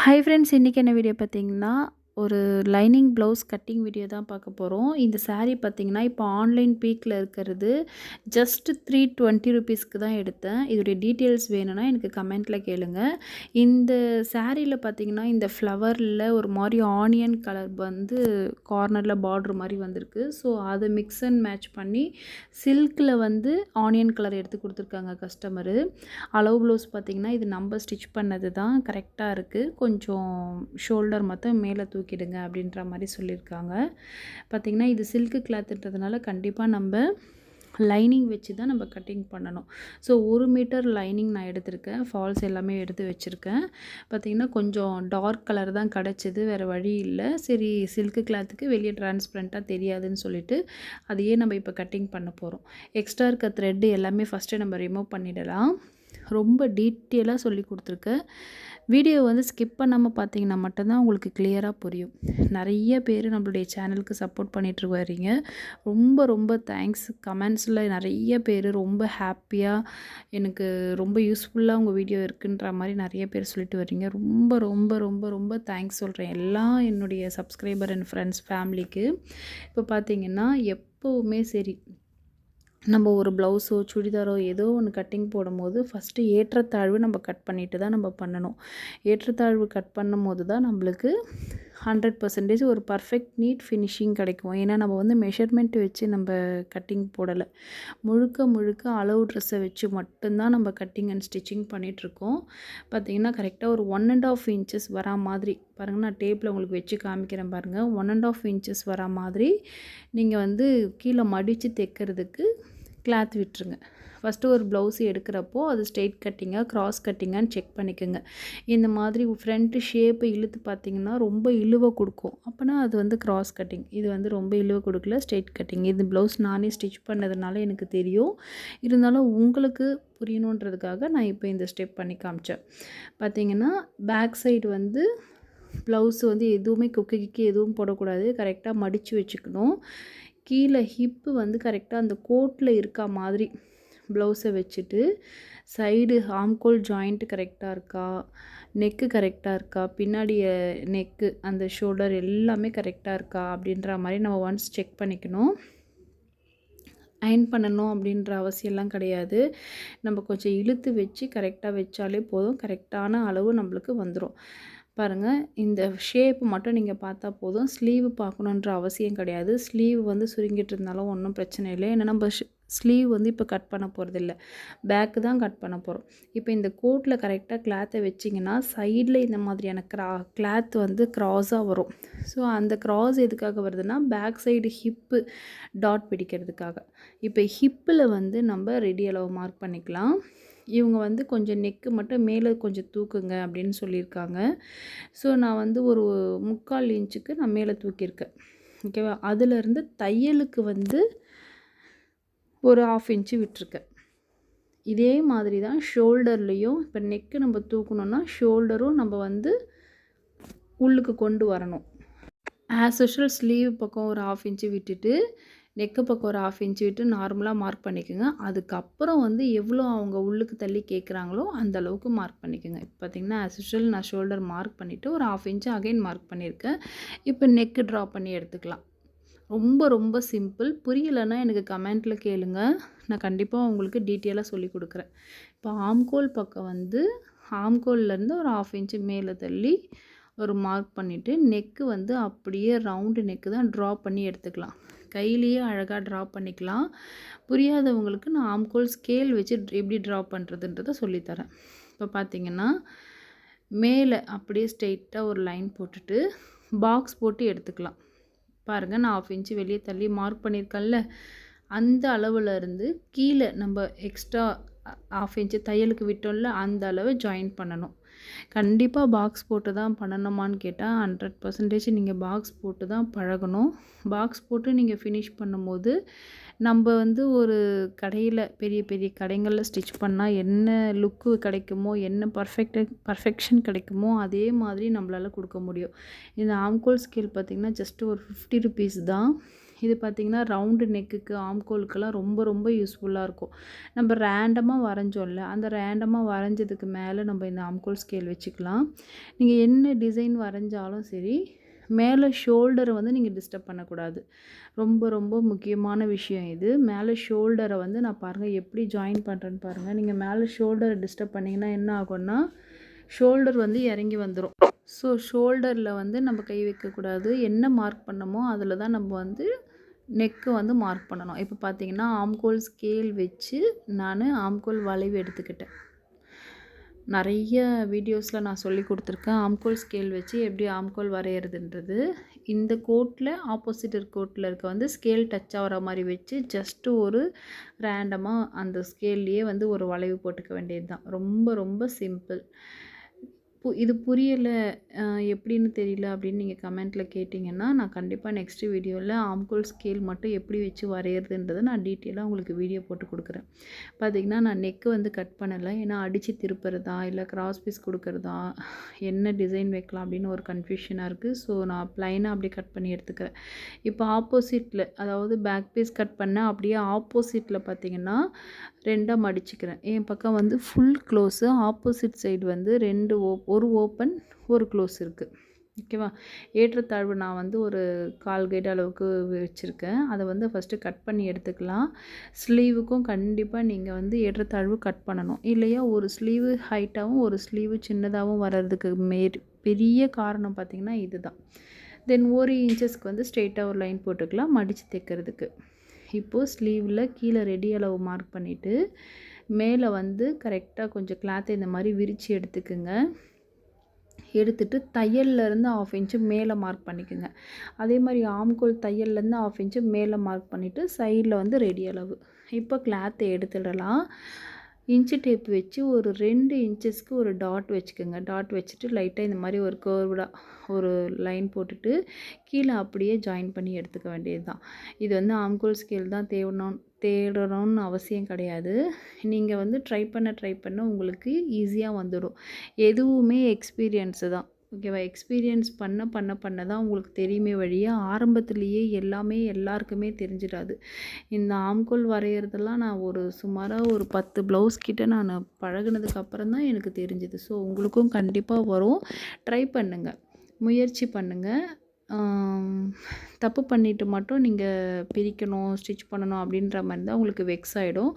Hi friends இன்றைக்கி என்ன video பார்த்தீங்கன்னா ஒரு லைனிங் ப்ளவுஸ் கட்டிங் வீடியோ தான் பார்க்க போகிறோம் இந்த சாரீ பார்த்தீங்கன்னா இப்போ ஆன்லைன் பீக்கில் இருக்கிறது. ஜஸ்ட் த்ரீ டுவெண்ட்டி ருபீஸ்க்கு தான் எடுத்தேன். இதோடைய டீட்டெயில்ஸ் வேணும்னா எனக்கு கமெண்ட்டில் கேளுங்க. இந்த சாரியில் பார்த்தீங்கன்னா இந்த ஃப்ளவரில் ஒரு மாதிரி ஆனியன் கலர் வந்து கார்னரில் பார்ட்ரு மாதிரி வந்திருக்கு. ஸோ அதை மிக்ஸ் அண்ட் மேட்ச் பண்ணி சில்கில் வந்து ஆனியன் கலர் எடுத்து கொடுத்துருக்காங்க கஸ்டமரு அளவு ப்ளவுஸ் பார்த்தீங்கன்னா இது நம்ம ஸ்டிச் பண்ணது தான் கரெக்டாக இருக்குது கொஞ்சம் ஷோல்டர் மொத்தம் மேலே தூக்கி தூக்கிடுங்க அப்படின்ற மாதிரி சொல்லியிருக்காங்க. பார்த்திங்கன்னா இது சில்க்கு கிளாத்துன்றதுனால கண்டிப்பாக நம்ம லைனிங் வச்சு தான் நம்ம கட்டிங் பண்ணணும். ஸோ ஒரு மீட்டர் லைனிங் நான் எடுத்திருக்கேன். ஃபால்ஸ் எல்லாமே எடுத்து வச்சுருக்கேன். பார்த்திங்கன்னா கொஞ்சம் டார்க் கலர் தான் கிடச்சிது. வேறு வழி இல்லை. சரி சில்க்கு கிளாத்துக்கு வெளியே டிரான்ஸ்பரண்ட்டாக தெரியாதுன்னு சொல்லிட்டு அதையே நம்ம இப்போ கட்டிங் பண்ண போகிறோம் எக்ஸ்ட்ரா இருக்க த்ரெட்டு எல்லாமே ஃபஸ்ட்டு நம்ம ரிமூவ் பண்ணிடலாம். ரொம்ப டீட்டெயிலாக சொல்லி கொடுத்துருக்கேன் வீடியோ வந்து ஸ்கிப் பண்ணாமல் பார்த்தீங்கன்னா மட்டும்தான் உங்களுக்கு கிளியராக புரியும். நிறைய பேர் நம்மளுடைய சேனலுக்கு சப்போர்ட் பண்ணிட்டு வரீங்க ரொம்ப ரொம்ப தேங்க்ஸ் கமெண்ட்ஸில் நிறைய பேர் ரொம்ப ஹாப்பியாக எனக்கு ரொம்ப யூஸ்ஃபுல்லாக உங்கள் வீடியோ இருக்குன்ற மாதிரி நிறைய பேர் சொல்லிட்டு வரீங்க ரொம்ப ரொம்ப ரொம்ப ரொம்ப தேங்க்ஸ் சொல்கிறேன் எல்லாம் என்னுடைய சப்ஸ்கிரைபர் அண்ட் ஃப்ரெண்ட்ஸ் ஃபேமிலிக்கு இப்போ பார்த்தீங்கன்னா எப்போவுமே சரி நம்ம ஒரு ப்ளவுஸோ சுடிதாரோ ஏதோ ஒன்று கட்டிங் போடும்போது ஃபஸ்ட்டு ஏற்றத்தாழ்வு நம்ம கட் பண்ணிட்டு தான் நம்ம பண்ணணும். ஏற்றத்தாழ்வு கட் பண்ணும்போது தான் நம்மளுக்கு ஹண்ட்ரட் பர்சன்டேஜ் ஒரு பர்ஃபெக்ட் நீட் ஃபினிஷிங் கிடைக்கும். ஏன்னா நம்ம வந்து மெஷர்மெண்ட் வச்சு நம்ம கட்டிங் போடலை. முழுக்க முழுக்க அளவு ட்ரெஸ்ஸை வச்சு மட்டும்தான் நம்ம கட்டிங் அண்ட் ஸ்டிச்சிங் பண்ணிகிட்ருக்கோம் பார்த்திங்கன்னா கரெக்டாக ஒரு ஒன் அண்ட் ஆஃப் இன்ச்சஸ் வரா மாதிரி பாருங்கள் நான் டேப்பில் உங்களுக்கு வச்சு காமிக்கிறேன் பாருங்கள் ஒன் அண்ட் ஆஃப் இன்ச்சஸ் வரா மாதிரி நீங்கள் வந்து கீழே மடித்து தைக்கிறதுக்கு கிளாத் விட்டுருங்க. ஃபஸ்ட்டு ஒரு ப்ளவுஸ் எடுக்கிறப்போ அது ஸ்ட்ரெயிட் கட்டிங்காக க்ராஸ் கட்டிங்கான்னு செக் பண்ணிக்கோங்க. இந்த மாதிரி ஃப்ரண்ட்டு ஷேப்பு இழுத்து பார்த்தீங்கன்னா ரொம்ப இழுவை கொடுக்கும். அப்போனா அது வந்து க்ராஸ் கட்டிங் இது வந்து ரொம்ப இழுவை கொடுக்கல ஸ்ட்ரெயிட் கட்டிங் இது ப்ளவுஸ் நானே ஸ்டிச் பண்ணதுனால எனக்கு தெரியும். இருந்தாலும் உங்களுக்கு புரியணுன்றதுக்காக நான் இப்போ இந்த ஸ்டெப் பண்ணி காமிச்சேன். பார்த்தீங்கன்னா பேக் சைடு வந்து ப்ளவுஸ் வந்து எதுவுமே குக்கி கிக்கு எதுவும் போடக்கூடாது. கரெக்டாக மடித்து வச்சுக்கணும். கீழே ஹிப்பு வந்து கரெக்டாக அந்த கோட்டில் இருக்கா மாதிரி ப்ளவுஸை வச்சுட்டு சைடு ஆம்கோல் ஜாயிண்ட்டு கரெக்டாக இருக்கா நெக்கு கரெக்டாக இருக்கா பின்னாடி நெக்கு அந்த ஷோல்டர் எல்லாமே கரெக்டாக இருக்கா அப்படின்ற மாதிரி நம்ம ஒன்ஸ் செக் பண்ணிக்கணும். அயன் பண்ணணும் அப்படின்ற அவசியம்லாம் கிடையாது. நம்ம கொஞ்சம் இழுத்து வச்சு கரெக்டாக வச்சாலே போதும். கரெக்டான அளவு நம்மளுக்கு வந்துடும் பாருங்கள் இந்த ஷேப் மட்டும் நீங்கள் பார்த்தா போதும். ஸ்லீவ் பார்க்கணுன்ற அவசியம் கிடையாது. ஸ்லீவ் வந்து சுருங்கிட்டு இருந்தாலும் ஒன்றும் பிரச்சனை இல்லை. ஏன்னா நம்ம ஸ்லீவ் வந்து இப்போ கட் பண்ண போகிறதில்ல பேக்கு தான் கட் பண்ண போகிறோம் இப்போ இந்த கோட்டில் கரெக்டாக கிளாத்தை வச்சிங்கன்னா சைடில் இந்த மாதிரியான க்ரா கிளாத் வந்து க்ராஸாக வரும். ஸோ அந்த க்ராஸ் எதுக்காக வருதுன்னா பேக் சைடு ஹிப்பு டாட் பிடிக்கிறதுக்காக. இப்போ ஹிப்பில் வந்து நம்ம ரெடி அளவு மார்க் பண்ணிக்கலாம். இவங்க வந்து கொஞ்சம் நெக்கு மட்டும் மேலே கொஞ்சம் தூக்குங்க அப்படின்னு சொல்லியிருக்காங்க. ஸோ நான் வந்து ஒரு முக்கால் இன்ச்சுக்கு நான் மேலே தூக்கியிருக்கேன். ஓகேவா? அதுலேருந்து தையலுக்கு வந்து ஒரு ஆஃப் இன்ச்சு விட்டுருக்கேன். இதே மாதிரி தான் ஷோல்டர்லேயும் இப்போ நெக்கு நம்ம தூக்கணுன்னா ஷோல்டரும் நம்ம வந்து உள்ளுக்கு கொண்டு வரணும். ஆஸ் யூஷுவல் ஸ்லீவ் பக்கம் ஒரு ஆஃப் இன்ச்சு விட்டுட்டு நெக்கு பக்கம் ஒரு ஆஃப் இன்ச் விட்டு நார்மலாக மார்க் பண்ணிக்கோங்க. அதுக்கப்புறம் வந்து எவ்வளோ அவங்க உள்ளுக்கு தள்ளி கேட்குறாங்களோ அந்த அளவுக்கு மார்க் பண்ணிக்கோங்க. இப்போ பார்த்திங்கன்னா ஆஸ் யூஷுவல் நான் ஷோல்டர் மார்க் பண்ணிவிட்டு ஒரு ஆஃப் இன்ச்சு அகைன் மார்க் பண்ணியிருக்கேன் இப்போ நெக்கு ட்ரா பண்ணி எடுத்துக்கலாம். ரொம்ப ரொம்ப சிம்பிள் புரியலைன்னா எனக்கு கமெண்ட்டில் கேளுங்க. நான் கண்டிப்பாக உங்களுக்கு டீட்டெயிலாக சொல்லி கொடுக்குறேன். இப்போ ஆம்கோல் பக்கம் வந்து ஆம்கோல்லேருந்து ஒரு ஆஃப் இன்ச்சு மேலே தள்ளி ஒரு மார்க் பண்ணிவிட்டு நெக்கு வந்து அப்படியே ரவுண்டு நெக்கு தான் ட்ரா பண்ணி எடுத்துக்கலாம். கையிலேயே அழகாக ட்ரா பண்ணிக்கலாம். புரியாதவங்களுக்கு நான் ஆம்கோல் ஸ்கேல் வச்சு எப்படி ட்ரா பண்ணுறதுன்றதை சொல்லித்தரேன். இப்போ பார்த்தீங்கன்னா மேலே அப்படியே ஸ்ட்ரெயிட்டாக ஒரு லைன் போட்டுட்டு பாக்ஸ் போட்டு எடுத்துக்கலாம். பாருங்கள் நான் ஆஃப் இன்ச்சு வெளியே தள்ளி மார்க் பண்ணியிருக்கேன்ல அந்த அளவில் இருந்து கீழே நம்ம எக்ஸ்ட்ரா ஆஃப் இன்ச்சு தையலுக்கு விட்டோம்ல அந்த அளவு ஜாயின் பண்ணணும். கண்டிப்பாக பாக்ஸ் போட்டு தான் பண்ணணுமான்னு கேட்டால் ஹண்ட்ரட் பர்சன்டேஜ் நீங்கள் பாக்ஸ் போட்டு தான் பழகணும். பாக்ஸ் போட்டு நீங்கள் ஃபினிஷ் பண்ணும்போது நம்ம வந்து ஒரு கடையில் பெரிய பெரிய கடைங்களில் ஸ்டிச் பண்ணால் என்ன லுக்கு கிடைக்குமோ என்ன பர்ஃபெக்ட் பர்ஃபெக்ஷன் கிடைக்குமோ அதே மாதிரி நம்மளால் கொடுக்க முடியும். இந்த ஆம்கோல் ஸ்கேல் பார்த்திங்கன்னா ஜஸ்ட் ஒரு ஃபிஃப்டி ருபீஸ் தான். இது பார்த்திங்கன்னா ரவுண்டு நெக்குக்கு ஆம்கோலுக்கெல்லாம் ரொம்ப ரொம்ப யூஸ்ஃபுல்லாக இருக்கும். நம்ம ரேண்டமாக வரைஞ்சோம்ல அந்த ரேண்டமாக வரைஞ்சதுக்கு மேலே நம்ம இந்த ஆம்கோல் ஸ்கேல் வச்சுக்கலாம். நீங்கள் என்ன டிசைன் வரைஞ்சாலும் சரி மேலே ஷோல்டரை வந்து நீங்கள் டிஸ்டர்ப் பண்ணக்கூடாது. ரொம்ப ரொம்ப முக்கியமான விஷயம் இது. மேலே ஷோல்டரை வந்து நான் பாருங்கள் எப்படி ஜாயின் பண்ணுறேன்னு பாருங்கள் நீங்கள் மேலே ஷோல்டரை டிஸ்டர்ப் பண்ணிங்கன்னா என்ன ஆகும்னா ஷோல்டர் வந்து இறங்கி வந்துடும் ஸோ ஷோல்டரில் வந்து நம்ம கை வைக்கக்கூடாது. என்ன மார்க் பண்ணமோ அதில் தான் நம்ம வந்து நெக்கு வந்து மார்க் பண்ணணும். இப்போ பார்த்தீங்கன்னா ஆம்கோல் ஸ்கேல் வச்சு நான் ஆம்கோல் வளைவு எடுத்துக்கிட்டேன். நிறைய வீடியோஸில் நான் சொல்லி கொடுத்துருக்கேன். ஆம்கோல் ஸ்கேல் வச்சு எப்படி ஆம்கோல் வரைகிறதுன்றது இந்த கோட்டில் ஆப்போசிட் கோட்டில் இருக்க வந்து ஸ்கேல் டச் ஆகிற மாதிரி வச்சு ஜஸ்ட்டு ஒரு ரேண்டமாக அந்த ஸ்கேல்லையே வந்து ஒரு வளைவு போட்டுக்க வேண்டியது தான் ரொம்ப ரொம்ப சிம்பிள் இது புரியலை எப்படின்னு தெரியல அப்படின்னு நீங்கள் கமெண்ட்டில் கேட்டிங்கன்னா நான் கண்டிப்பாக நெக்ஸ்ட்டு வீடியோவில் ஆம்கோல் ஸ்கேல் மட்டும் எப்படி வச்சு வரைகிறதுன்றதை நான் டீட்டெயிலாக உங்களுக்கு வீடியோ போட்டு கொடுக்குறேன். பார்த்திங்கன்னா நான் நெக்கு வந்து கட் பண்ணலை. ஏன்னா அடித்து திருப்புறதா இல்லை கிராஸ் பீஸ் கொடுக்குறதா என்ன டிசைன் வைக்கலாம் அப்படின்னு ஒரு கன்ஃபியூஷனாக இருக்குது ஸோ நான் ப்ளைனாக அப்படியே கட் பண்ணி எடுத்துக்கிறேன். இப்போ ஆப்போசிட்டில் அதாவது பேக் பீஸ் கட் பண்ண அப்படியே ஆப்போசிட்டில் பார்த்திங்கன்னா ரெண்டாக மடிச்சுக்கிறேன் என் பக்கம் வந்து ஃபுல் க்ளோஸு ஆப்போசிட் சைடு வந்து ரெண்டு ஓ ஒரு ஓப்பன் ஒரு க்ளோஸ் இருக்குது ஓகேவா ஏற்றத்தாழ்வு நான் வந்து ஒரு கால் கேட் அளவுக்கு வச்சுருக்கேன். அதை வந்து ஃபஸ்ட்டு கட் பண்ணி எடுத்துக்கலாம். ஸ்லீவுக்கும் கண்டிப்பாக நீங்கள் வந்து ஏற்றத்தாழ்வு கட் பண்ணணும். இல்லையா? ஒரு ஸ்லீவு ஹைட்டாகவும் ஒரு ஸ்லீவு சின்னதாகவும் வர்றதுக்கு மே பெரிய காரணம் பார்த்திங்கன்னா இதுதான். தென் ஒரு இன்ச்சஸ்க்கு வந்து ஸ்ட்ரெயிட்டாக ஒரு லைன் போட்டுக்கலாம் மடித்து தைக்கிறதுக்கு. இப்போது ஸ்லீவில் கீழே ரெடி அளவு மார்க் பண்ணிவிட்டு மேலே வந்து கரெக்டாக கொஞ்சம் கிளாத்தை இந்த மாதிரி விரித்து எடுத்துக்குங்க. எடுத்துட்டு தையல்லேருந்து ஆஃப் இன்ச்சு மேலே மார்க் பண்ணிக்கோங்க. அதே மாதிரி ஆம்கோல் தையல்லேருந்து ஆஃப் இன்ச்சு மேலே மார்க் பண்ணிவிட்டு சைடில் வந்து ரெடி அளவு. இப்போ கிளாத்தை எடுத்துடலாம். இன்ச்சு டேப் வச்சு ஒரு ரெண்டு இன்ச்சஸ்க்கு ஒரு டாட் வச்சுக்கோங்க. டாட் வச்சுட்டு லைட்டாக இந்த மாதிரி ஒரு கர்வ்டாக ஒரு லைன் போட்டுட்டு கீழே அப்படியே ஜாயின் பண்ணி எடுத்துக்க வேண்டியது தான் இது வந்து ஆம்கோல் ஸ்கேல் தான் தேவணும் தேடணும்னு அவசியம் கிடையாது. நீங்கள் வந்து ட்ரை பண்ண ட்ரை பண்ண உங்களுக்கு ஈஸியாக வந்துடும். எதுவுமே எக்ஸ்பீரியன்ஸு தான். ஓகேவா? எக்ஸ்பீரியன்ஸ் பண்ண பண்ண பண்ண தான் உங்களுக்கு தெரியுமே வழியாக ஆரம்பத்துலேயே எல்லாமே எல்லாருக்குமே தெரிஞ்சிடாது. இந்த ஆம்கோல் வரைகிறதெல்லாம் நான் ஒரு சுமாராக ஒரு பத்து ப்ளவுஸ் கிட்ட நான் பழகினதுக்கப்புறம் தான் எனக்கு தெரிஞ்சுது. ஸோ உங்களுக்கும் கண்டிப்பாக வரும். ட்ரை பண்ணுங்கள் முயற்சி பண்ணுங்கள் தப்பு பண்ணிவிட்டு மட்டும் நீங்கள் பிரிக்கணும் ஸ்டிச் பண்ணணும் அப்படின்ற மாதிரி தான் உங்களுக்கு வெக்ஸ் ஆகிடும்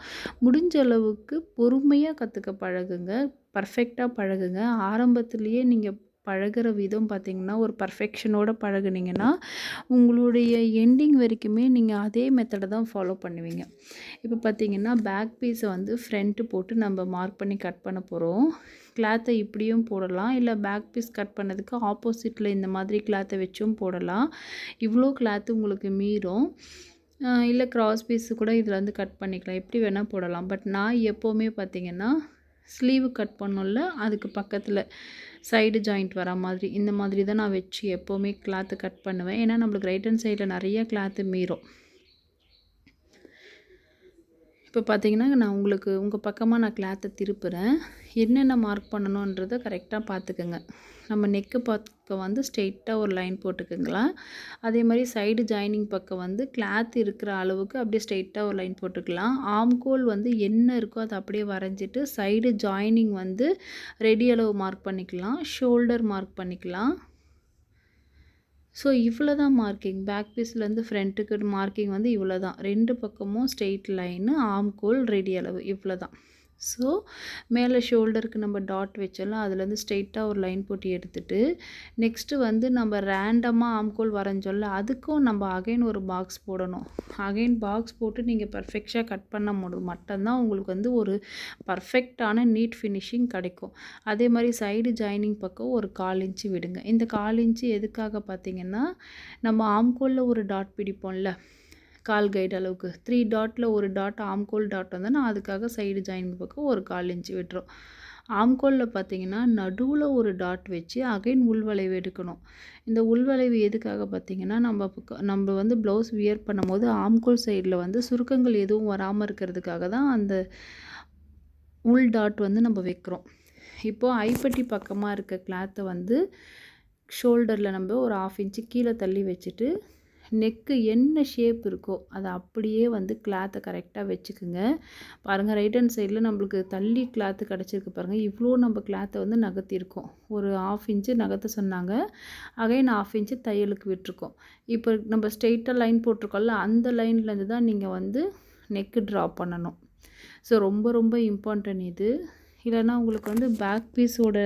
முடிஞ்ச அளவுக்கு பொறுமையாக கற்றுக்க பழகுங்க. பர்ஃபெக்டாக பழகுங்க. ஆரம்பத்துலேயே நீங்கள் பழகிற விதம் பார்த்திங்கன்னா ஒரு பர்ஃபெக்ஷனோட பழகுனீங்கன்னா உங்களுடைய எண்டிங் வரைக்குமே நீங்கள் அதே மெத்தடை தான் ஃபாலோ பண்ணுவீங்க. இப்போ பார்த்திங்கன்னா பேக் பீஸை வந்து ஃப்ரண்ட்டு போட்டு நம்ம மார்க் பண்ணி கட் பண்ண போகிறோம் கிளாத்தை இப்படியும் போடலாம். இல்லை பேக் பீஸ் கட் பண்ணதுக்கு ஆப்போசிட்டில் இந்த மாதிரி கிளாத்தை வச்சும் போடலாம். இவ்வளோ கிளாத்து உங்களுக்கு மீறும். இல்லை க்ராஸ் பீஸு கூட இதில் வந்து கட் பண்ணிக்கலாம். எப்படி வேணால் போடலாம். பட் நான் எப்போவுமே பார்த்திங்கன்னா ஸ்லீவு கட் பண்ணோம்ல அதுக்கு பக்கத்தில். சைடு ஜாயிண்ட் வர மாதிரி இந்த மாதிரி தான் நான் வச்சு எப்போவுமே கிளாத்து கட் பண்ணுவேன். ஏன்னா நம்மளுக்கு ரைட் ஹேண்ட் சைடில் நிறைய கிளாத்து மீறும். இப்போ பார்த்தீங்கன்னா நான் உங்களுக்கு உங்கள் பக்கமாக நான் கிளாத்தை திருப்புறேன். என்னென்ன மார்க் பண்ணணுன்றதை கரெக்டாக பார்த்துக்குங்க. நம்ம நெக்கு பக்கம் வந்து ஸ்ட்ரெயிட்டாக ஒரு லைன் போட்டுக்கோங்களா அதே மாதிரி சைடு ஜாயினிங் பக்கம் வந்து கிளாத் இருக்கிற அளவுக்கு அப்படியே ஸ்ட்ரெயிட்டாக ஒரு லைன் போட்டுக்கலாம். ஆம்கோல் வந்து என்ன இருக்கோ அதை அப்படியே வரைஞ்சிட்டு சைடு ஜாயினிங் வந்து ரெடி அளவு மார்க் பண்ணிக்கலாம். ஷோல்டர் மார்க் பண்ணிக்கலாம். ஸோ இவ்வளோ தான் மார்க்கிங் பேக் பீஸ்லேருந்து ஃப்ரண்ட்டுக்கு மார்க்கிங் வந்து இவ்வளோ தான் ரெண்டு பக்கமும் ஸ்ட்ரெயிட் லைனு ஆம்கோல் ரெடி அளவு. இவ்வளோ தான் ஸோ மேலே ஷோல்டருக்கு நம்ம டாட் வச்சோம்ல அதுலேருந்து ஸ்ட்ரெயிட்டாக ஒரு லைன் போட்டி எடுத்துகிட்டு நெக்ஸ்ட்டு வந்து நம்ம ரேண்டமாக ஆம்கோல் வரைஞ்சோம்ல அதுக்கும் நம்ம அகைன் ஒரு பாக்ஸ் போடணும். அகைன் பாக்ஸ் போட்டு நீங்கள் பர்ஃபெக்டாக கட் பண்ண முடியும் மட்டும்தான் உங்களுக்கு வந்து ஒரு பர்ஃபெக்டான நீட் ஃபினிஷிங் கிடைக்கும். அதே மாதிரி சைடு ஜாயினிங் பக்கம் ஒரு கால் இன்ச்சு விடுங்க. இந்த கால் இன்ச்சு எதுக்காக பார்த்தீங்கன்னா நம்ம ஆம்கோலில் ஒரு டாட் பிடிப்போம்ல கால் கைடு அளவுக்கு. த்ரீ டாட்டில் ஒரு டாட் ஆம்கோல் டாட் வந்து நான் அதுக்காக சைடு ஜாயின் பக்கம் ஒரு கால் இன்ச்சு விட்டுரும். ஆம்கோலில் பார்த்தீங்கன்னா நடுவில் ஒரு டாட் வச்சு அகைன் உள்வளைவு எடுக்கணும். இந்த உள்வளைவு எதுக்காக பார்த்தீங்கன்னா நம்ம நம்ம வந்து ப்ளவுஸ் வியர் பண்ணும்போது ஆம்கோல் சைடில் வந்து சுருக்கங்கள் எதுவும் வராமல் இருக்கிறதுக்காக தான் அந்த உள் டாட் வந்து நம்ம வைக்கிறோம். இப்போது ஐப்பட்டி பக்கமாக இருக்க கிளாத்தை வந்து ஷோல்டரில் நம்ம ஒரு ஆஃப் இன்ச்சு கீழே தள்ளி வச்சுட்டு நெக்கு என்ன ஷேப் இருக்கோ அதை அப்படியே வந்து கிளாத்தை கரெக்டாக வச்சுக்குங்க. பாருங்கள் ரைட் ஹேண்ட் சைடில் நம்மளுக்கு தள்ளி கிளாத்து கிடச்சிருக்கு பாருங்கள் இவ்வளோ நம்ம கிளாத்தை வந்து நகர்த்திருக்கோம் ஒரு ஆஃப் இன்ச்சு நகர்த்த சொன்னாங்க. அகைன் ஆஃப் இன்ச்சு தையலுக்கு விட்டுருக்கோம். இப்போ நம்ம ஸ்ட்ரெயிட்டாக லைன் போட்டிருக்கோம்ல அந்த லைன்லேருந்து தான் நீங்கள் வந்து நெக்கு ட்ரா பண்ணணும். ஸோ ரொம்ப ரொம்ப இம்பார்ட்டன்ட் இது. இல்லைன்னா உங்களுக்கு வந்து பேக் பீஸோட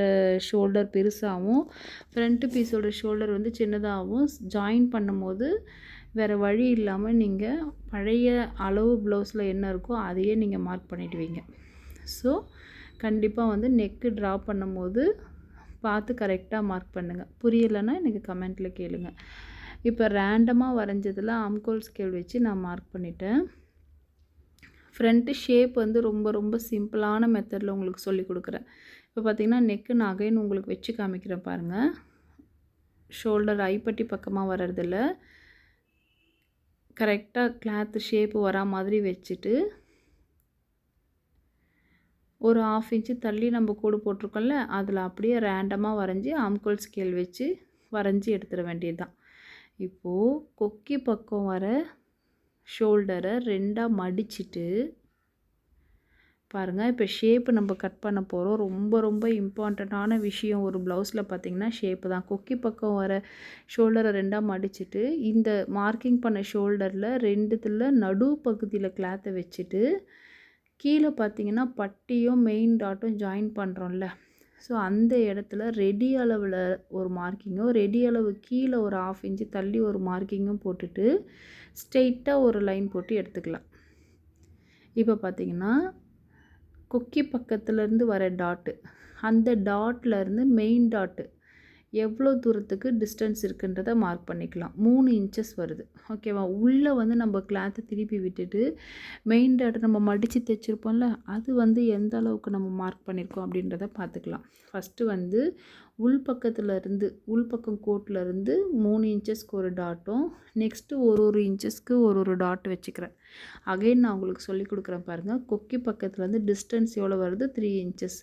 ஷோல்டர் பெருசாகவும் ஃப்ரண்ட்டு பீஸோட ஷோல்டர் வந்து சின்னதாகவும் ஜாயின் பண்ணும்போது வேறு வழி இல்லாமல் நீங்கள் பழைய அளவு ப்ளவுஸில் என்ன இருக்கோ அதையே நீங்கள் மார்க் பண்ணிடுவீங்க. ஸோ கண்டிப்பாக வந்து நெக்கு ட்ரா பண்ணும்போது பார்த்து கரெக்டாக மார்க் பண்ணுங்கள் புரியலைன்னா எனக்கு கமெண்ட்டில் கேளுங்கள் இப்போ ரேண்டமாக வரைஞ்சதில் அம்கோல் ஸ்கேல் வச்சு நான் மார்க் பண்ணிட்டேன். ஃப்ரண்ட்டு ஷேப் வந்து ரொம்ப ரொம்ப சிம்பிளான மெத்தடில் உங்களுக்கு சொல்லி கொடுக்குறேன். இப்போ பார்த்தீங்கன்னா நெக்கு நான் அகைன் உங்களுக்கு வச்சு காமிக்கிறேன் பாருங்கள் ஷோல்டர் ஐப்பட்டி பக்கமாக வர்றதில்ல. கரெக்டாக கிளாத்து ஷேப்பு வரா மாதிரி வச்சுட்டு ஒரு ஆஃப் இன்ச்சு தள்ளி நம்ம கூடு போட்டிருக்கோம்ல அதில் அப்படியே ரேண்டமாக வரைஞ்சி ஆம்கோல் ஸ்கேல் வச்சு வரைஞ்சி எடுத்துட வேண்டியது தான் இப்போது கொக்கி பக்கம் வர ஷோல்டரை ரெண்டாக மடிச்சிட்டு பாருங்கள் இப்போ ஷேப்பு நம்ம கட் பண்ண போகிறோம் ரொம்ப ரொம்ப இம்பார்ட்டண்ட்டான விஷயம் ஒரு ப்ளவுஸில் பார்த்திங்கன்னா ஷேப்பு தான். கொக்கி பக்கம் வர ஷோல்டரை ரெண்டாக மடிச்சிட்டு இந்த மார்க்கிங் பண்ண ஷோல்டரில் ரெண்டுத்தில் நடு பகுதியில் கிளாத்தை வச்சுட்டு கீழே பார்த்தீங்கன்னா பட்டியும் மெயின் டாட்டும் ஜாயின் பண்ணுறோம்ல ஸோ அந்த இடத்துல ரெடி அளவில் ஒரு மார்க்கிங்கும் ரெடி அளவு கீழே ஒரு ஆஃப் இன்ச்சு தள்ளி ஒரு மார்க்கிங்கும் போட்டுட்டு ஸ்ட்ரெயிட்டாக ஒரு லைன் போட்டு எடுத்துக்கலாம். இப்போ பார்த்தீங்கன்னா கொக்கி பக்கத்துலேருந்து வர டாட்டு. அந்த டாட்லேருந்து மெயின் டாட்டு. எவ்வளோ தூரத்துக்கு டிஸ்டன்ஸ் இருக்குன்றதை மார்க் பண்ணிக்கலாம். மூணு இன்ச்சஸ் வருது. ஓகேவா உள்ளே வந்து நம்ம கிளாத்தை திருப்பி விட்டுட்டு மெயின் டாட்டை நம்ம மடித்து தைச்சிருப்போம்ல அது வந்து எந்த அளவுக்கு நம்ம மார்க் பண்ணியிருக்கோம் அப்படின்றத பார்த்துக்கலாம். ஃபஸ்ட்டு வந்து உள் பக்கத்தில் இருந்து உள்பக்கம் கோட்டிலருந்து மூணு இன்ச்சஸ்க்கு ஒரு டாட்டும் நெக்ஸ்ட்டு ஒரு ஒரு இன்ச்சஸ்க்கு ஒரு ஒரு டாட் வச்சுக்கிறேன். அகைன் நான் உங்களுக்கு சொல்லி கொடுக்குறேன் பாருங்கள் கொக்கி பக்கத்தில் வந்து டிஸ்டன்ஸ் எவ்வளோ வருது? த்ரீ இன்ச்சஸ்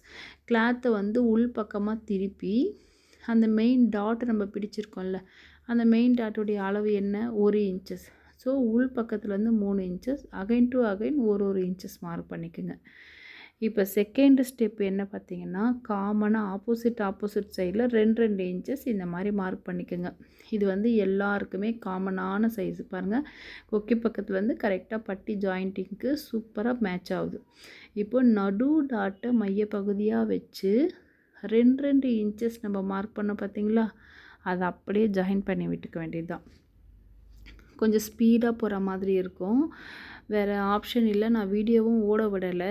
கிளாத்தை வந்து உள் பக்கமாக திருப்பி அந்த மெயின் டாட் நம்ம பிடிச்சிருக்கோம்ல அந்த மெயின் டாட்டுடைய அளவு என்ன? ஒரு இன்ச்சஸ் ஸோ உள் பக்கத்துலேருந்து மூணு இன்ச்சஸ் அகைன் டு அகைன் ஒரு ஒரு இன்ச்சஸ் மார்க் பண்ணிக்கோங்க. இப்போ செகண்ட் ஸ்டெப் என்ன பார்த்தீங்கன்னா காமனாக ஆப்போசிட் ஆப்போசிட் சைடில் ரெண்டு ரெண்டு இன்ச்சஸ் இந்த மாதிரி மார்க் பண்ணிக்கோங்க. இது வந்து எல்லாருக்குமே காமனான சைஸ் பாருங்கள் கொக்கி வந்து கரெக்டாக பட்டி ஜாயிண்டிங்க்கு சூப்பராக மேட்ச் ஆகுது. இப்போ நடு டாட்டை மையப்பகுதியாக வச்சு ரெண்டு ரெண்டு இன்ச்சஸ் நம்ம மார்க் பண்ண பார்த்தீங்களா அதை அப்படியே ஜாயின் பண்ணி விட்டுக்க வேண்டியது தான் கொஞ்சம் ஸ்பீடாக போகிற மாதிரி இருக்கும். வேறு ஆப்ஷன் இல்லை நான் வீடியோவும் ஓட விடலை.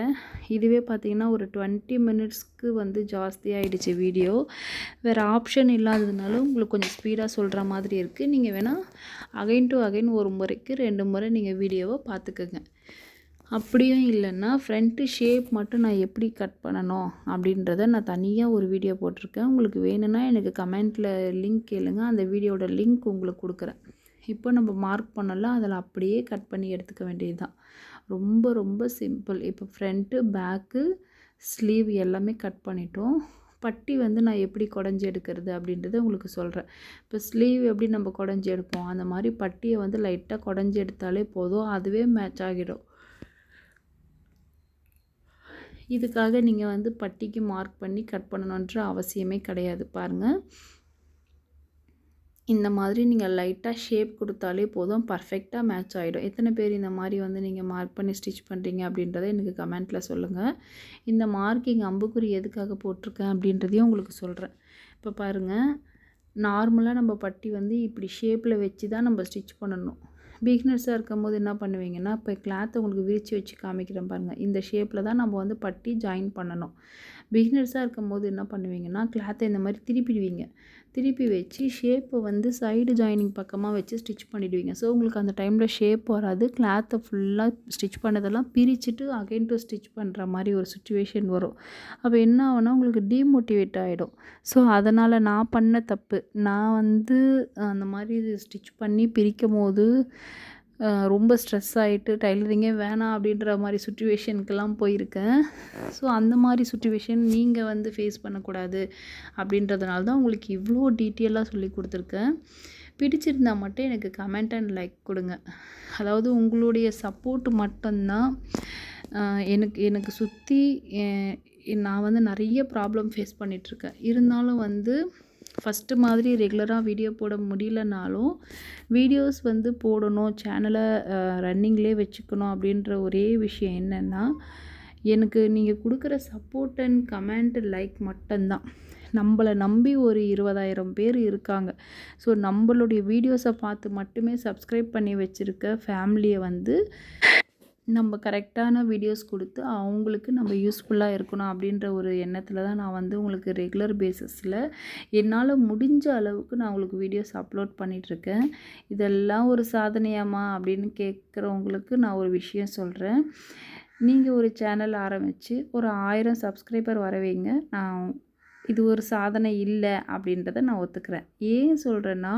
இதுவே பார்த்திங்கன்னா ஒரு டுவெண்ட்டி மினிட்ஸ்க்கு வந்து ஜாஸ்தியாகிடுச்சு வீடியோ. வேறு ஆப்ஷன் இல்லாததுனால உங்களுக்கு கொஞ்சம் ஸ்பீடாக சொல்கிற மாதிரி இருக்குது நீங்கள் வேணால் அகைன் டு அகைன் ஒரு முறைக்கு ரெண்டு முறை நீங்கள் வீடியோவை பார்த்துக்கோங்க அப்படியும் இல்லைன்னா ஃப்ரண்ட்டு ஷேப் மட்டும் நான் எப்படி கட் பண்ணணும் அப்படின்றத நான் தனியாக ஒரு வீடியோ போட்டிருக்கேன். உங்களுக்கு வேணும்னா எனக்கு கமெண்ட்டில் லிங்க் கேளுங்க. அந்த வீடியோட லிங்க் உங்களுக்கு கொடுக்குறேன். இப்போ நம்ம மார்க் பண்ணலாம். அதில் அப்படியே கட் பண்ணி எடுத்துக்க வேண்டியது தான் ரொம்ப ரொம்ப சிம்பிள் இப்போ ஃப்ரண்ட்டு பேக்கு ஸ்லீவ் எல்லாமே கட் பண்ணிட்டோம். பட்டி வந்து நான் எப்படி குடஞ்சி எடுக்கிறது அப்படின்றத உங்களுக்கு சொல்கிறேன் இப்போ ஸ்லீவ் எப்படி நம்ம குடஞ்சி எடுப்போம்? அந்த மாதிரி பட்டியை வந்து லைட்டாக குடஞ்சி எடுத்தாலே போதும். அதுவே மேட்ச் ஆகிடும். இதுக்காக நீங்கள் வந்து பட்டிக்கு மார்க் பண்ணி கட் பண்ணணுன்ற அவசியமே கிடையாது பாருங்கள் இந்த மாதிரி நீங்கள் லைட்டாக ஷேப் கொடுத்தாலே போதும் பர்ஃபெக்டாக மேட்ச் ஆகிடும் எத்தனை பேர் இந்த மாதிரி வந்து நீங்கள் மார்க் பண்ணி ஸ்டிச் பண்ணுறீங்க அப்படின்றத எனக்கு கமெண்ட்டில் சொல்லுங்கள் இந்த மார்க்கிங் அம்புக்குறி எதுக்காக போட்டிருக்கேன் அப்படின்றதையும் உங்களுக்கு சொல்கிறேன் இப்போ பாருங்கள் நார்மலாக நம்ம பட்டி வந்து இப்படி ஷேப்பில் வச்சு தான் நம்ம ஸ்டிச் பண்ணணும். பிகினர்ஸாக இருக்கும்போது என்ன பண்ணுவீங்கன்னா இப்போ கிளாத்தை உங்களுக்கு விரித்து வச்சு காமிக்கிறேன் பாருங்கள் இந்த ஷேப்பில் தான் நம்ம வந்து பட்டி ஜாயின் பண்ணணும். பிகினர்ஸாக இருக்கும்போது என்ன பண்ணுவீங்கன்னா கிளாத்தை இந்த மாதிரி திருப்பிடுவீங்க. திருப்பி வச்சு ஷேப்பை வந்து சைடு ஜாயினிங் பக்கமாக வச்சு ஸ்டிச் பண்ணிவிடுவீங்க ஸோ உங்களுக்கு அந்த டைமில் ஷேப் வராது. கிளாத்தை ஃபுல்லாக ஸ்டிச் பண்ணதெல்லாம் பிரிச்சுட்டு அகைன் டு ஸ்டிச் பண்ணுற மாதிரி ஒரு சுச்சுவேஷன் வரும். அப்போ என்ன ஆகுனா உங்களுக்கு டீமோட்டிவேட் ஆகிடும் ஸோ அதனால் நான் பண்ண தப்பு. நான் வந்து அந்த மாதிரி ஸ்டிச் பண்ணி பிரிக்கும் போது ரொம்ப ஸ்ட்ரெஸ் ஆகிட்டு டைலரிங்கே வேணாம் அப்படின்ற மாதிரி சுச்சுவேஷனுக்கெல்லாம் போயிருக்கேன். ஸோ அந்த மாதிரி சுச்சுவேஷன் நீங்கள் வந்து ஃபேஸ் பண்ணக்கூடாது அப்படின்றதுனால தான் உங்களுக்கு இவ்வளோ டீட்டெயிலாக சொல்லி கொடுத்துருக்கேன். பிடிச்சிருந்தா மட்டும் எனக்கு கமெண்ட் அண்ட் லைக் கொடுங்க. அதாவது உங்களுடைய சப்போர்ட் மட்டும்தான் எனக்கு எனக்கு சுற்றி நான் வந்து நிறைய ப்ராப்ளம் ஃபேஸ் பண்ணிகிட்ருக்கேன் இருந்தாலும் வந்து ஃபஸ்ட்டு மாதிரி ரெகுலராக வீடியோ போட முடியலனாலும் வீடியோஸ் வந்து போடணும் சேனலை ரன்னிங்லேயே வச்சுக்கணும் அப்படின்ற ஒரே விஷயம் என்னென்னா எனக்கு நீங்கள் கொடுக்குற சப்போர்ட் அண்ட் கமெண்ட் லைக் மட்டும்தான். நம்மளை நம்பி ஒரு இருபதாயிரம் பேர் இருக்காங்க. ஸோ நம்மளுடைய வீடியோஸை பார்த்து மட்டுமே சப்ஸ்கிரைப் பண்ணி வச்சுருக்க ஃபேமிலியை வந்து நம்ம கரெக்டான வீடியோஸ் கொடுத்து அவங்களுக்கு நம்ம யூஸ்ஃபுல்லாக இருக்கணும் அப்படின்ற ஒரு எண்ணத்தில் தான் நான் வந்து உங்களுக்கு ரெகுலர் பேசிஸில் என்னால் முடிஞ்ச அளவுக்கு நான் உங்களுக்கு வீடியோஸ் அப்லோட் பண்ணிகிட்ருக்கேன் இதெல்லாம் ஒரு சாதனையாமா அப்படின்னு கேட்குறவங்களுக்கு நான் ஒரு விஷயம் சொல்கிறேன் நீங்கள் ஒரு சேனல் ஆரம்பித்து ஒரு ஆயிரம் சப்ஸ்கிரைபர் வர வைங்க. நான் இது ஒரு சாதனை இல்லை அப்படின்றத நான் ஒத்துக்கிறேன். ஏன் சொல்கிறேன்னா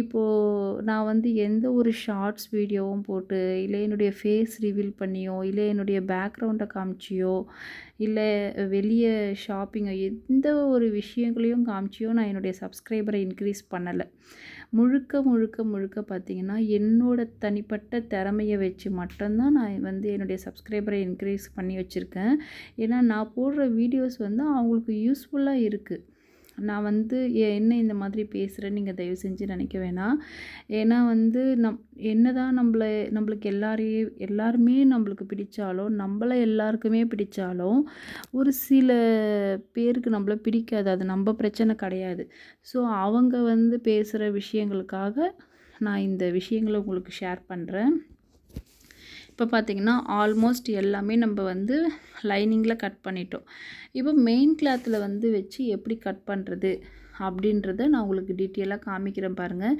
இப்போது நான் வந்து எந்த ஒரு ஷார்ட்ஸ் வீடியோவும் போட்டு இல்லை என்னுடைய ஃபேஸ் ரிவீல் பண்ணியோ இல்லை என்னுடைய பேக்ரவுண்டை காமிச்சியோ இல்லை வெளியே ஷாப்பிங்கோ எந்த ஒரு விஷயங்களையும் காமிச்சியோ நான் என்னுடைய சப்ஸ்கிரைபரை இன்க்ரீஸ் பண்ணலை. முழுக்க முழுக்க முழுக்க பார்த்திங்கன்னா என்னோட தனிப்பட்ட திறமையை வச்சு மட்டும்தான் நான் வந்து என்னுடைய சப்ஸ்கிரைபரை இன்க்ரீஸ் பண்ணி வச்சுருக்கேன். ஏன்னா நான் போடுற வீடியோஸ் வந்து அவங்களுக்கு யூஸ்ஃபுல்லாக இருக்குது நான் வந்து ஏ- என்ன இந்த மாதிரி பேசுகிறேன்னு நீங்கள் தயவு செஞ்சு நினைக்க வேணாம். ஏன்னா வந்து நம் என்ன தான் நம்மளை நம்மளுக்கு எல்லாரையும் எல்லாருமே நம்மளுக்கு பிடிச்சாலும் நம்மளை எல்லாருக்குமே பிடிச்சாலும் ஒரு சில பேருக்கு நம்மள பிடிக்காது. அது நம்ம பிரச்சனை கிடையாது. ஸோ அவங்க வந்து பேசுகிற விஷயங்களுக்காக நான் இந்த விஷயங்களை உங்களுக்கு ஷேர் பண்ணுறேன் இப்போ பார்த்திங்கன்னா ஆல்மோஸ்ட் எல்லாமே நம்ம வந்து லைனிங்கில் கட் பண்ணிட்டோம். இப்போ மெயின் கிளாத்தில் வந்து வச்சு எப்படி கட் பண்ணுறது அப்படின்றத நான் உங்களுக்கு டீட்டெயிலாக காமிக்கிறேன் பாருங்கள்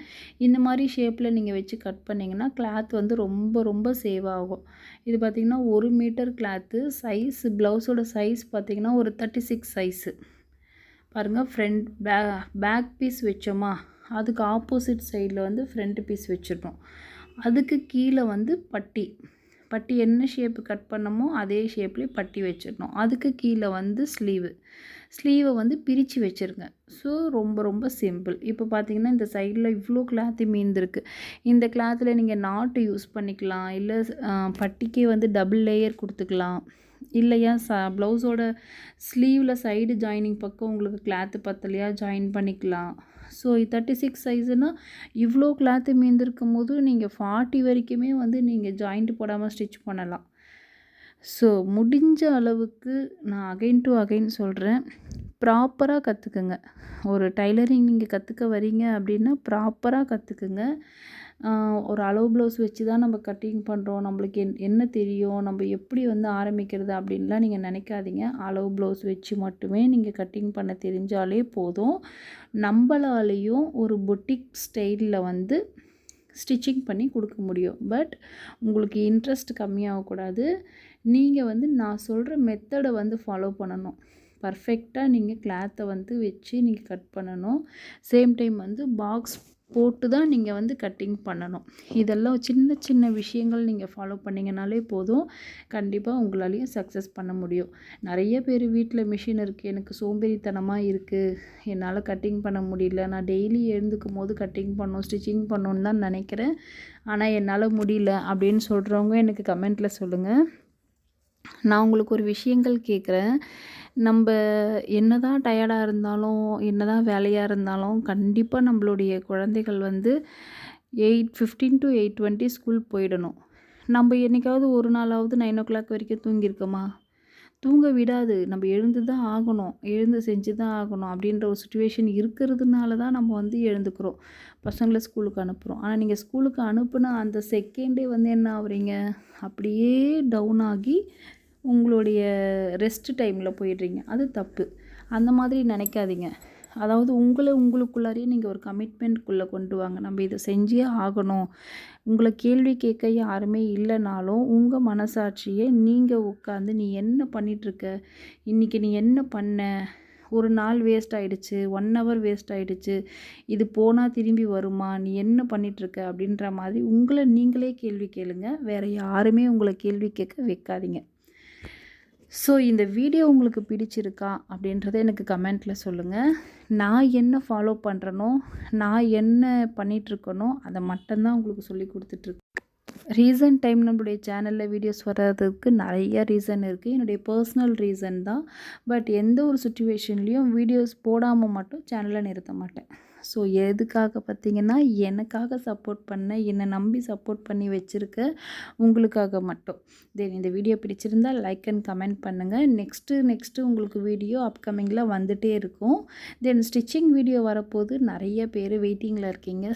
இந்த மாதிரி ஷேப்பில் நீங்கள் வச்சு கட் பண்ணிங்கன்னா கிளாத் வந்து ரொம்ப ரொம்ப சேவ் ஆகும். இது பார்த்திங்கன்னா ஒரு மீட்டர் கிளாத்து சைஸ் ப்ளவுஸோட சைஸ் பார்த்திங்கன்னா ஒரு தேர்ட்டி சிக்ஸ் சைஸு பாருங்கள் ஃப்ரண்ட் பே பேக் பீஸ் வச்சோமா? அதுக்கு ஆப்போசிட் சைடில் வந்து ஃப்ரண்ட் பீஸ் வச்சுருக்கோம். அதுக்கு கீழே வந்து பட்டி. பட்டி என்ன ஷேப்பு கட் பண்ணமோ அதே ஷேப்லேயே பட்டி வச்சிடணும். அதுக்கு கீழே வந்து ஸ்லீவு ஸ்லீவை வந்து பிரித்து வச்சுருங்க. ஸோ ரொம்ப ரொம்ப சிம்பிள் இப்போ பார்த்தீங்கன்னா இந்த சைடில் இவ்வளோ கிளாத்து மீந்திருக்கு இந்த கிளாத்தில் நீங்கள் நாட்டு யூஸ் பண்ணிக்கலாம். இல்லை பட்டிக்கே வந்து டபுள் லேயர் கொடுத்துக்கலாம். இல்லையா ச ப்ளவுஸோட ஸ்லீவில் சைடு ஜாயினிங் பக்கம் உங்களுக்கு கிளாத்து பத்தலையா ஜாயின் பண்ணிக்கலாம். ஸோ தேர்ட்டி சிக்ஸ் சைஸுனால் இவ்வளோ கிளாத்து மீந்திருக்கும் போது நீங்கள் ஃபார்ட்டி வரைக்குமே வந்து நீங்கள் ஜாயிண்ட் போடாமல் ஸ்டிச் பண்ணலாம். ஸோ முடிஞ்ச அளவுக்கு நான் அகைன் டு அகைன் சொல்கிறேன் ப்ராப்பராக கற்றுக்குங்க ஒரு டைலரிங் நீங்கள் கற்றுக்க வரீங்க அப்படின்னா ப்ராப்பராக கற்றுக்குங்க ஒரு அளவு ப்ளவுஸ் வச்சு தான் நம்ம கட்டிங் பண்ணுறோம் நம்மளுக்கு என் என்ன தெரியும்? நம்ம எப்படி வந்து ஆரம்பிக்கிறது அப்படின்லாம் நீங்கள் நினைக்காதீங்க. அளவு ப்ளவுஸ் வச்சு மட்டுமே நீங்கள் கட்டிங் பண்ண தெரிஞ்சாலே போதும். நம்மளாலேயும் ஒரு பொட்டிக் ஸ்டைலில் வந்து ஸ்டிச்சிங் பண்ணி கொடுக்க முடியும். பட் உங்களுக்கு இன்ட்ரெஸ்ட் கம்மியாகக்கூடாது. நீங்கள் வந்து நான் சொல்கிற மெத்தடை வந்து ஃபாலோ பண்ணணும். பர்ஃபெக்டாக நீங்கள் கிளாத்தை வந்து வச்சு நீங்கள் கட் பண்ணணும். சேம் டைம் வந்து பாக்ஸ் போட்டு தான் நீங்கள் வந்து கட்டிங் பண்ணணும். இதெல்லாம் சின்ன சின்ன விஷயங்கள் நீங்கள் ஃபாலோ பண்ணிங்கனாலே போதும். கண்டிப்பாக உங்களாலேயும் சக்ஸஸ் பண்ண முடியும். நிறைய பேர் வீட்டில் மிஷின் இருக்குது எனக்கு சோம்பேறித்தனமாக இருக்குது என்னால் கட்டிங் பண்ண முடியல. நான் டெய்லி எழுந்துக்கும் போது கட்டிங் பண்ணணும் ஸ்டிச்சிங் பண்ணணுன்னு தான் நினைக்கிறேன். ஆனால் என்னால் முடியல அப்படின்னு சொல்கிறவங்க எனக்கு கமெண்ட்டில் சொல்லுங்கள் நான் உங்களுக்கு ஒரு விஷயங்கள் கேட்குறேன். நம்ம என்ன தான் டயர்டாக இருந்தாலும் என்ன தான் வேலையாக இருந்தாலும் கண்டிப்பாக நம்மளுடைய குழந்தைகள் வந்து eight fifteen to eight twenty school போயிடணும். நம்ம என்றைக்காவது ஒரு நாளாவது நைன் ஓ கிளாக் வரைக்கும் தூங்கியிருக்கோமா? தூங்க விடாது. நம்ம எழுந்து தான் ஆகணும். எழுந்து செஞ்சு தான் ஆகணும். அப்படின்ற ஒரு சுச்சுவேஷன் இருக்கிறதுனால தான் நம்ம வந்து எழுந்துக்கிறோம். பசங்களை ஸ்கூலுக்கு அனுப்புகிறோம் ஆனால் நீங்கள் ஸ்கூலுக்கு அனுப்புன அந்த செகண்டே வந்து என்ன ஆகுறீங்க அப்படியே டவுன் ஆகி உங்களுடைய ரெஸ்ட் டைமில் போயிடுறீங்க. அது தப்பு. அந்த மாதிரி நினைக்காதீங்க. அதாவது உங்களை உங்களுக்குள்ளாரையே நீங்கள் ஒரு கமிட்மெண்ட்குள்ளே கொண்டு வாங்க. நம்ம இதை செஞ்சே ஆகணும். உங்களை கேள்வி கேட்க யாருமே இல்லைனாலும் உங்கள் மனசாட்சியை நீங்கள் உட்காந்து நீ என்ன பண்ணிகிட்ருக்க இன்றைக்கி நீ என்ன பண்ண? ஒரு நாள் வேஸ்ட் ஆகிடுச்சு ஒன் ஹவர் வேஸ்ட் ஆகிடுச்சு இது போனால் திரும்பி வருமா? நீ என்ன பண்ணிகிட்ருக்க அப்படின்ற மாதிரி உங்களை நீங்களே கேள்வி கேளுங்க. வேறு யாருமே உங்களை கேள்வி கேட்க வைக்காதீங்க. ஸோ இந்த வீடியோ உங்களுக்கு பிடிச்சிருக்கா அப்படின்றத எனக்கு கமெண்ட்டில் சொல்லுங்கள் நான் என்ன ஃபாலோ பண்ணுறனோ நான் என்ன பண்ணிகிட்ருக்கனோ அதை மட்டும்தான் உங்களுக்கு சொல்லி கொடுத்துட்ருக்கேன் ரீசன்ட் டைம் நம்மளுடைய சேனலில் வீடியோஸ் வர்றதுக்கு நிறைய ரீசன் இருக்குது என்னுடைய பர்சனல் ரீசன் தான். பட் எந்த ஒரு சுச்சுவேஷன்லேயும் வீடியோஸ் போடாமல் மட்டும் சேனலை நிறுத்த மாட்டேன். ஸோ எதுக்காக பார்த்தீங்கன்னா எனக்காக சப்போர்ட் பண்ண என்னை நம்பி சப்போர்ட் பண்ணி வச்சுருக்க உங்களுக்காக மட்டும். தென் இந்த வீடியோ பிடிச்சிருந்தால் லைக் அண்ட் கமெண்ட் பண்ணுங்கள் நெக்ஸ்ட்டு நெக்ஸ்ட்டு உங்களுக்கு வீடியோ அப்கமிங்கில் வந்துகிட்டே இருக்கும். தென் ஸ்டிச்சிங் வீடியோ வரப்போது நிறைய பேர் வெயிட்டிங்கில் இருக்கீங்க.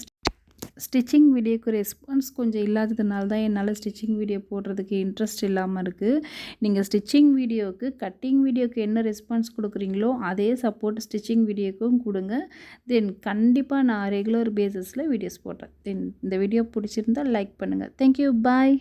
ஸ்டிச்சிங் வீடியோக்கு ரெஸ்பான்ஸ் கொஞ்சம் இல்லாததுனால தான் என்னால் ஸ்டிச்சிங் வீடியோ போடுறதுக்கு இன்ட்ரெஸ்ட் இல்லாமல் இருக்குது நீங்கள் ஸ்டிச்சிங் வீடியோவுக்கு கட்டிங் வீடியோக்கு என்ன ரெஸ்பான்ஸ் கொடுக்குறீங்களோ அதே சப்போர்ட் ஸ்டிச்சிங் வீடியோக்கும் கொடுங்க. தென் கண்டிப்பாக நான் ரெகுலர் பேசிஸில் வீடியோஸ் போடுறேன். தென் இந்த வீடியோ பிடிச்சிருந்தால் லைக் பண்ணுங்கள் தேங்க்யூ பாய்